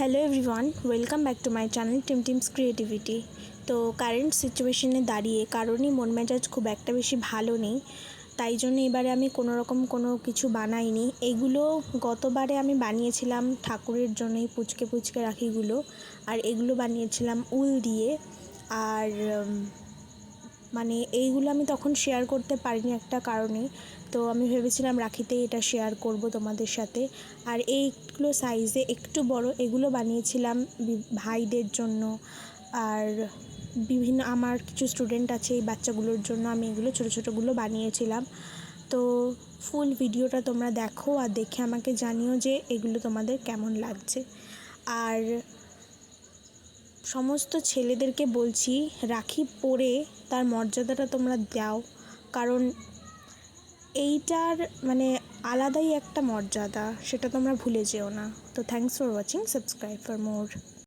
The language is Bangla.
Hello everyone welcome back to my channel team teams creativity তো কারেন্ট সিচুয়েশনে দাঁড়িয়ে কারণই মন মেজাজ খুব একটা বেশি ভালো নেই, তাই জন্য এবারে আমি কোনো রকম কোনো কিছু বানাইনি। এগুলো গতবারে আমি বানিয়েছিলাম ঠাকুরের জন্যই পুচকে পুচকে রাখিগুলো, আর এগুলো বানিয়েছিলাম উল দিয়ে। আর মানে এইগুলো আমি তখন শেয়ার করতে পারিনি একটা কারণে তো আমি ভেবেছিলাম রাখিতে এটা শেয়ার করব তোমাদের সাথে। আর এইগুলো সাইজে একটু বড়, এগুলো বানিয়েছিলাম ভাইদের জন্য। আর বিভিন্ন, আমার কিছু স্টুডেন্ট আছে এই বাচ্চাগুলোর জন্য আমি এগুলো ছোটো ছোটোগুলো বানিয়েছিলাম। তো ফুল ভিডিওটা তোমরা দেখো আর দেখে আমাকে জানিও যে এগুলো তোমাদের কেমন লাগছে। আর সমস্ত ছেলেদেরকে বলছি, রাখি পরে তার মর্যাদাটা তোমরা দাও। কারণ এইটার মানে আলাদাই একটা মর্যাদা, সেটা তোমরা ভুলে যেও না। তো thanks for watching subscribe for more